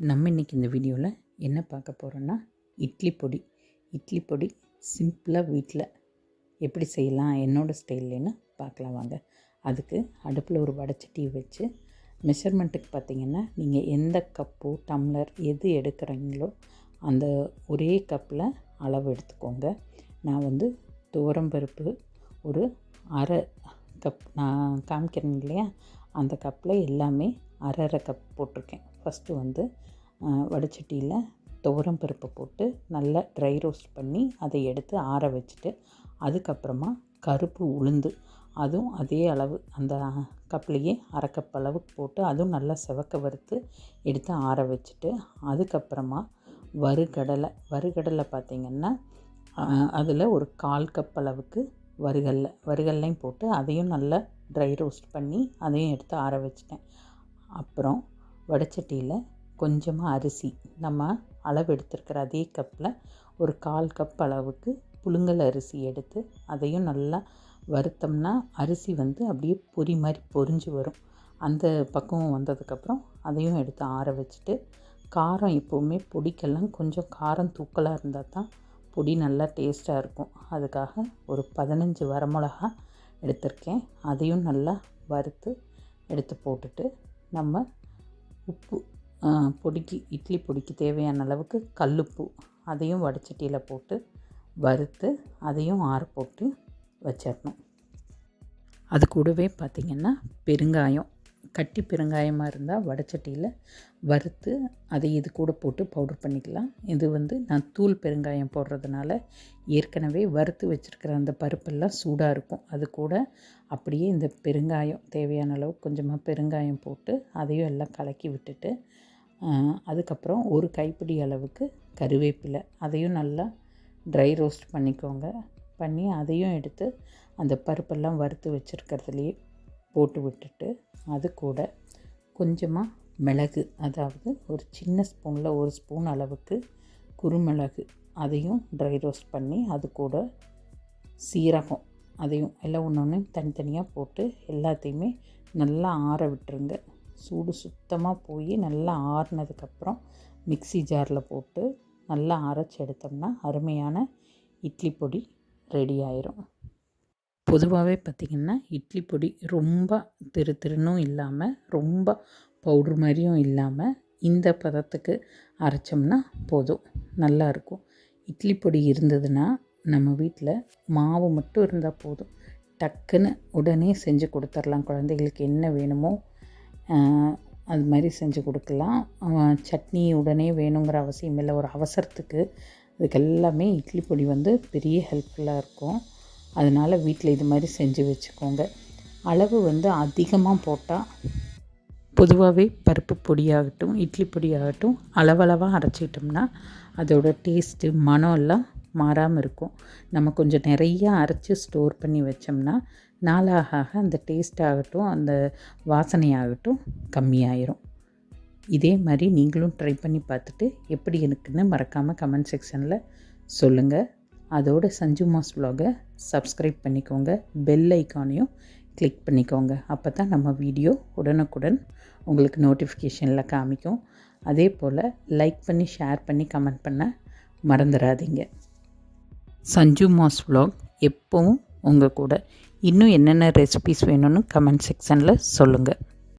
நம்ம இன்றைக்கி இந்த வீடியோவில் என்ன பார்க்க போகிறோன்னா இட்லி பொடி. இட்லி பொடி சிம்பிளாக வீட்டில் எப்படி செய்யலாம் என்னோடய ஸ்டைல்லேன்னு பார்க்கலாம் வாங்க. அதுக்கு அடுப்பில் ஒரு வடச்சட்டியை வச்சு மெஷர்மெண்ட்டுக்கு பார்த்திங்கன்னா நீங்கள் எந்த கப்பு டம்ளர் எது எடுக்கிறீங்களோ அந்த ஒரே கப்பில் அளவு எடுத்துக்கோங்க. நான் வந்து துவரம்பருப்பு ஒரு அரை கப் நான் காமிக்கிறேன் இல்லையா? அந்த கப்பில் எல்லாமே அரை அரை கப் போட்டிருக்கேன். ஃபஸ்ட்டு வந்து வடைச்சட்டியில் துவரம் பருப்பை போட்டு நல்லா ட்ரை ரோஸ்ட் பண்ணி அதை எடுத்து ஆற வச்சுட்டு அதுக்கப்புறமா கருப்பு உளுந்து. அதுவும் அதே அளவு அந்த கப்லேயே அரைக்கப் அளவுக்கு போட்டு அதுவும் நல்லா செவக்க வறுத்து எடுத்து ஆற வச்சுட்டு அதுக்கப்புறமா வறுகடலை வறுகடலை பார்த்திங்கன்னா அதில் ஒரு கால் கப் அளவுக்கு வறுகல்ல வறுகல்லையும் போட்டு அதையும் நல்லா ட்ரை ரோஸ்ட் பண்ணி அதையும் எடுத்து ஆற வச்சிட்டேன். அப்புறம் வடைச்சட்டியில் கொஞ்சமாக அரிசி. நம்ம அளவு எடுத்துருக்கிற அதே கப்பில் ஒரு கால் கப் அளவுக்கு புழுங்கல் அரிசி எடுத்து அதையும் நல்லா வறுத்தோம்னா அரிசி வந்து அப்படியே பொரி மாதிரி பொரிஞ்சு வரும். அந்த பக்குவம் வந்ததுக்கப்புறம் அதையும் எடுத்து ஆற வச்சுட்டு காரம் எப்போவுமே பொடிக்கெல்லாம் கொஞ்சம் காரம் தூக்கலாக இருந்தால் தான் பொடி நல்லா டேஸ்ட்டாக இருக்கும். அதுக்காக ஒரு பதினஞ்சு வரமிளகா எடுத்திருக்கேன். அதையும் நல்லா வறுத்து எடுத்து போட்டுட்டு நம்ம உப்பு பொடிக்கு இட்லி பொடிக்கு தேவையான அளவுக்கு கல்லுப்பு அதையும் வடைச்சட்டியில் போட்டு வறுத்து அதையும் ஆற போட்டு வச்சிடணும் அது கூடவே பார்த்திங்கன்னா பெருங்காயம். கட்டி பெருங்காயமாக இருந்தால் வடச்சட்டியில் வறுத்து அதை இது கூட போட்டு பவுடர் பண்ணிக்கலாம். இது வந்து நான் தூள் பெருங்காயம் போடுறதுனால ஏற்கனவே வறுத்து வச்சுருக்கிற அந்த பருப்பெல்லாம் சூடாக இருக்கும். அது கூட அப்படியே இந்த பெருங்காயம் தேவையான அளவு கொஞ்சமாக பெருங்காயம் போட்டு அதையும் எல்லாம் கலக்கி விட்டுட்டு அதுக்கப்புறம் ஒரு கைப்பிடி அளவுக்கு கருவேப்பிலை அதையும் நல்லா ட்ரை ரோஸ்ட் பண்ணிக்கோங்க. பண்ணி அதையும் எடுத்து அந்த பருப்பெல்லாம் வறுத்து வச்சுருக்கிறதுலையே போட்டு விட்டுட்டு அது கூட கொஞ்சமாக மிளகு அதாவது ஒரு சின்ன ஸ்பூனில் ஒரு ஸ்பூன் அளவுக்கு குருமிளகு அதையும் ட்ரை ரோஸ்ட் பண்ணி அது கூட சீரகம் அதையும் எல்லாம் ஒன்று ஒன்றையும் தனித்தனியாக போட்டு எல்லாத்தையுமே நல்லா ஆற விட்டுருங்க. சூடு சுத்தமாக போய் நல்லா ஆறினதுக்கப்புறம் மிக்சி ஜாரில் போட்டு நல்லா அரைச்சி எடுத்தோம்னா அருமையான இட்லி பொடி ரெடி ஆயிரும். பொதுவாகவே பார்த்திங்கன்னா இட்லி பொடி ரொம்ப திரு திருன்னும் இல்லாமல் ரொம்ப பவுட்ரு மாதிரியும் இல்லாமல் இந்த பதத்துக்கு அரைச்சோம்னா போதும் நல்லாயிருக்கும் இட்லி பொடி இருந்ததுன்னா நம்ம வீட்டில் மாவு மட்டும் இருந்தால் போதும். டக்குன்னு உடனே செஞ்சு கொடுத்துர்லாம். குழந்தைகளுக்கு என்ன வேணுமோ அது மாதிரி செஞ்சு கொடுக்கலாம். சட்னி உடனே வேணுங்கிற அவசியம் இல்லை. ஒரு அவசரத்துக்கு இதுக்கெல்லாமே இட்லி பொடி வந்து பெரிய ஹெல்ப்ஃபுல்லாக இருக்கும். அதனால் வீட்டில் இது மாதிரி செஞ்சு வச்சுக்கோங்க. அளவு வந்து அதிகமாக போட்டால் பொதுவாகவே பருப்பு பொடியாகட்டும் இட்லி பொடியாகட்டும் அளவளவாக அரைச்சிக்கிட்டோம்னா அதோட டேஸ்ட்டு மனம் எல்லாம் மாறாமல் இருக்கும். நம்ம கொஞ்சம் நிறையா அரைச்சி ஸ்டோர் பண்ணி வச்சோம்னா நாளாக ஆக அந்த டேஸ்ட் ஆகட்டும் அந்த வாசனையாகட்டும் கம்மியாயிரும். இதே மாதிரி நீங்களும் ட்ரை பண்ணி பார்த்துட்டு எப்படி இருக்குன்னு மறக்காமல் கமெண்ட் செக்ஷனில் சொல்லுங்கள் அதோட சஞ்சு மாஸ் வ்ளாகை சப்ஸ்கிரைப் பண்ணிக்கோங்க பெல் ஐக்கானையும் கிளிக் பண்ணிக்கோங்க. அப்போ தான் நம்ம வீடியோ உடனுக்குடன் உங்களுக்கு நோட்டிஃபிகேஷனில் காமிக்கும். அதே போல் லைக் பண்ணி ஷேர் பண்ணி கமெண்ட் பண்ண மறந்துடாதீங்க சஞ்சு மாஸ் வ்ளாக் எப்போவும் உங்கள் கூட. இன்னும் என்னென்ன ரெசிபிஸ் வேணும்னு கமெண்ட் செக்ஷனில் சொல்லுங்கள்